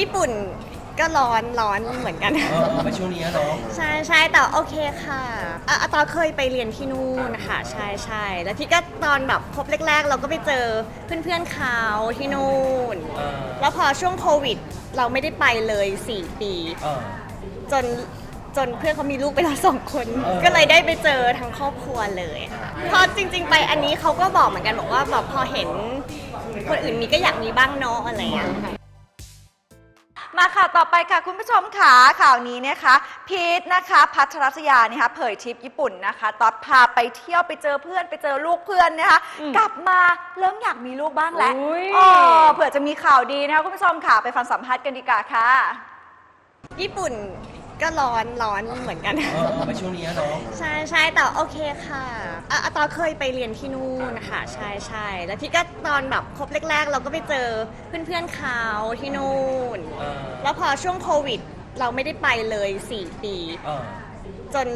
ญี่ปุ่นก็ร้อนร้อนเหมือนกัน เออไปช่วงนี้อะเนาะใช่ใช่แต่โอเคค่ะอะอะตอนเคยไปเรียนที่นู่นนะคะใช่ใช่แล้วที่ก็ตอนแบบคบแรก ๆ เราก็ไปเจอเพื่อนๆเขาที่นู่น เออแล้วพอช่วงโควิด เราไม่ได้ไปเลย 4 ปี เออ จนจนเพื่อนเขามีลูกไปแล้วสองคน เออ ก็เลยได้ไปเจอทั้งครอบครัวเลยค่ะพอจริง ๆ ไปอันนี้เขาก็บอกเหมือนกันบอกว่าแบบพอเห็นคนอื่นมีก็อยากมีบ้างเนาะอะไรอย่างเงี้ยค่ะ มาค่ะต่อไปค่ะคุณผู้ชมค่ะข่าวนี้นะคะพีทนะคะพัทรัสยานะคะเผยทริปญี่ปุ่นนะคะตอดพาไปเที่ยวไปเจอเพื่อนไปเจอลูกเพื่อนนะคะกลับมาเริ่มอยากมีลูกบ้างแล้วอุ๊ยอ๋อเผื่อจะมีข่าวดีนะคะคุณผู้ชมค่ะไปฟังสัมภาษณ์กันดีกว่าค่ะ ญี่ปุ่นก็ร้อนร้อนเหมือนกัน เออไปช่วงนี้อะเนาะใช่ใช่แต่โอเคค่ะอะอะตอนเคยไปเรียนที่นู่นนะคะใช่ใช่แล้วที่ก็ตอนแบบคบแรกๆ เราก็ไปเจอเพื่อนๆเขาที่นู่น เออ แล้วพอช่วงโควิด เราไม่ได้ไปเลย 4 ปี เออ จน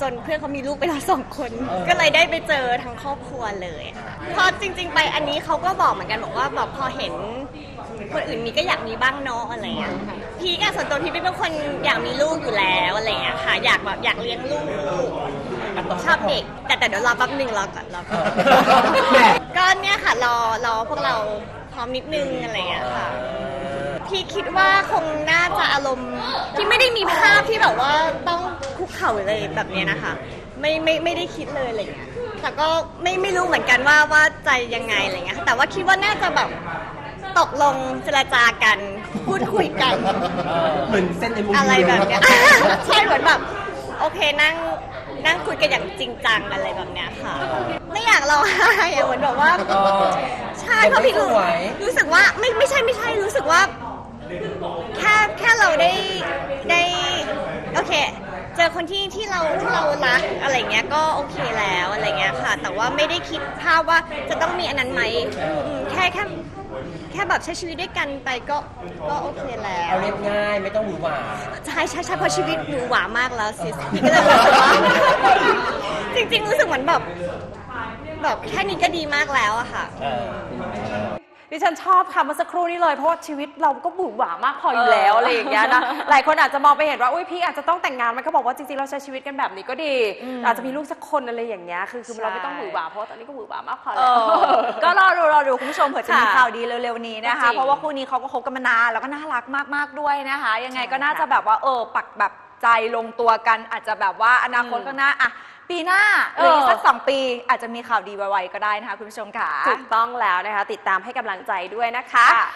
จนเพื่อนเขามีลูกไปแล้วสองคน เออ ก็เลยได้ไปเจอทั้งครอบครัวเลยค่ะพอจริง ๆ ไปอันนี้เขาก็บอกเหมือนกันบอกว่าแบบพอเห็นคนอื่นมีก็อยากมีบ้างเนาะอะไรอย่างเงี้ยค่ะพีกอะส่วนตัวพีเป็นคนอยากมีลูกอยู่แล้วอะไรอย่างเงี้ยค่ะ อยากแบบอยากเลี้ยงลูกะตนชอบเด็ก แต่แต่เดี๋ยวรอแป๊บหนึ่งรอก่อนรอก่อนแหม่ ก็เนี่ยค่ะรอรอพวกเราพร้อมนิดนึงอะไรอย่างเงี้ยค่ะ พี่คิดว่าคงน่าจะอารมณ์ที่ไม่ได้มีภาพที่แบบว่าต้องคุกเข่าเลยแบบเนี้ยนะคะ ไม่ไม่ไม่ได้คิดเลยอะไรเงี้ยแต่ก็ไม่ไม่รู้เหมือนกันว่าว่าใจยังไงอะไรเงี้ยแต่ว่าคิดว่าน่าจะแบบตกลงเจรจากัน พูดคุยกัน เหมือนเส้นเอ็มอะไรแบบเนี้ย ใช่เหมือนแบบ โอเคนั่งนั่งคุยกันอย่างจริงจังอะไรแบบเนี้ยค่ะ ไม่อยากร้องไห้อะเหมือนแบบว่า ใช่เพราะพี่รู้รู้สึกว่าไม่ไม่ใช่ไม่ใช่รู้สึกว่า แค่แค่เราได้ได้โอเค เจอคนที่ที่เราที่เรารักอะไรเงี้ยก็โอเคแล้วอะไรเงี้ยค่ะ แต่ว่าไม่ได้คิดภาพว่าจะต้องมีอันนั้นไหมอืมแค่แค่แค่แบบใช้ชีวิตด้วยกันไปก็ก็โอเคแล้ว เอาเรียบง่ายไม่ต้องหวือหวาใช่ใช่ใช่เพราะชีวิตหนูหวามากแล้วสิพี่ก็เลยรู้สึกว่าจริงๆ รู้สึกเหมือนแบบแบบแค่นี้ก็ดีมากแล้วอะค่ะ เออ ดิฉันชอบคำเมื่อสักครู่นี้เลย เพราะว่าชีวิตเราก็บุ๋หวามากพออยู่แล้วอะไรอย่างเงี้ยนะหลายคนอาจจะมองไปเห็นว่าอุ้ยพี่อาจจะต้องแต่งงานมันก็บอกว่าจริงๆเราใช้ชีวิตกันแบบนี้ก็ดี อาจจะมีลูกสักคนอะไรอย่างเงี้ยคือคือเราไม่ต้องบุ๋หวาเพราะว่าตอนนี้ก็บุ๋หวามากพอเอแล้วอก็รอดูรอดูคุณผู้ชมเผื่อจะมีค่ะข่าวดีเร็วๆนี้นะจคะริงเพราะว่าคู่นี้เขาก็คบกันมานานแล้วก็น่ารักมากๆด้วยนะคะ ยังไงใช่ก็น่าค่ะจะแบบว่าเออปักแบบใจลงตัวกันอาจจะแบบว่าอนาคตอืมข้างหน้าอะ ปีหน้าหเอรือออีกสักสองปี อาจจะมีข่าวดีไวๆก็ได้นะคะคุณผู้ชมค่ะ ถูกต้องแล้วนะคะ ติดตามให้กำลังใจด้วยนะคะค่ะ